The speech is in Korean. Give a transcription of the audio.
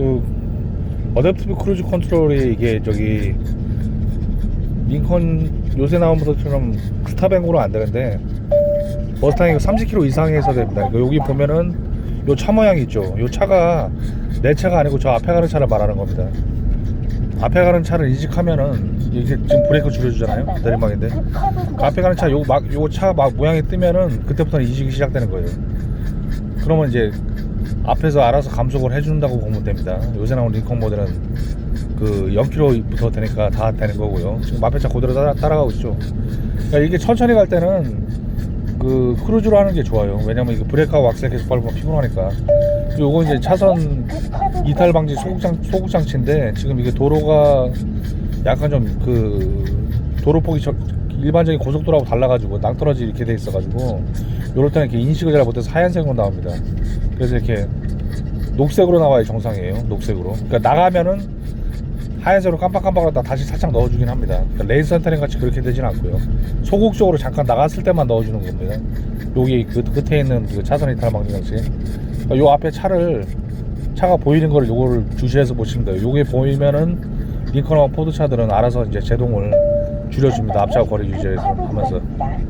그 어댑티브 크루즈 컨트롤이 이게 저기 링컨 요새 나온 모델처럼 스타뱅으로 안 되는데 머스탕이 30km 이상에서 됩니다. 여기 보면은 요 차 모양이 있죠. 요 차가 내 차가 아니고 저 앞에 가는 차를 말하는 겁니다. 앞에 가는 차를 이직하면은 이게 지금 브레이크 줄여주잖아요. 내리막인데 그 앞에 가는 차 요막요 차 막 모양이 뜨면은 그때부터는 이직이 시작되는 거예요. 그러면 이제 앞에서 알아서 감속을 해준다고 보면 됩니다. 요새 나온 링컨 모델은 그 0km부터 되니까 다 되는 거고요. 지금 앞에 차 그대로 따라, 따라가고 있죠. 그러니까 이게 천천히 갈 때는 그 크루즈로 하는 게 좋아요. 왜냐면 이게 브레이크하고 악셀 계속 밟으면 피곤하니까. 요거 이제 차선 이탈 방지 소극장 소극 장치인데 지금 이게 도로가 약간 좀 그 도로 폭이 저- 일반적인 고속도로하고 달라가지고 낭떠러지 이렇게 돼 있어가지고 요럴 때는 이렇게 인식을 잘 못해서 하얀색으로 나옵니다. 그래서 이렇게 녹색으로 나와야 정상이에요. 녹색으로. 그러니까 나가면은 하얀색으로 깜빡깜빡하다 다시 살짝 넣어주긴 합니다. 그러니까 레인 센터링 같이 그렇게 되진 않고요. 소극 적으로 잠깐 나갔을 때만 넣어주는 겁니다. 여기 그 끝에 있는 그 차선 이탈 방지 장치. 그러니까 요 앞에 차를 차가 보이는 거를 요거를 주시해서 보시면 돼요. 요게 보이면은 링컨하고 포드 차들은 알아서 이제 제동을 줄여줍니다. 앞차와 거리 유지해서 하면서. 어.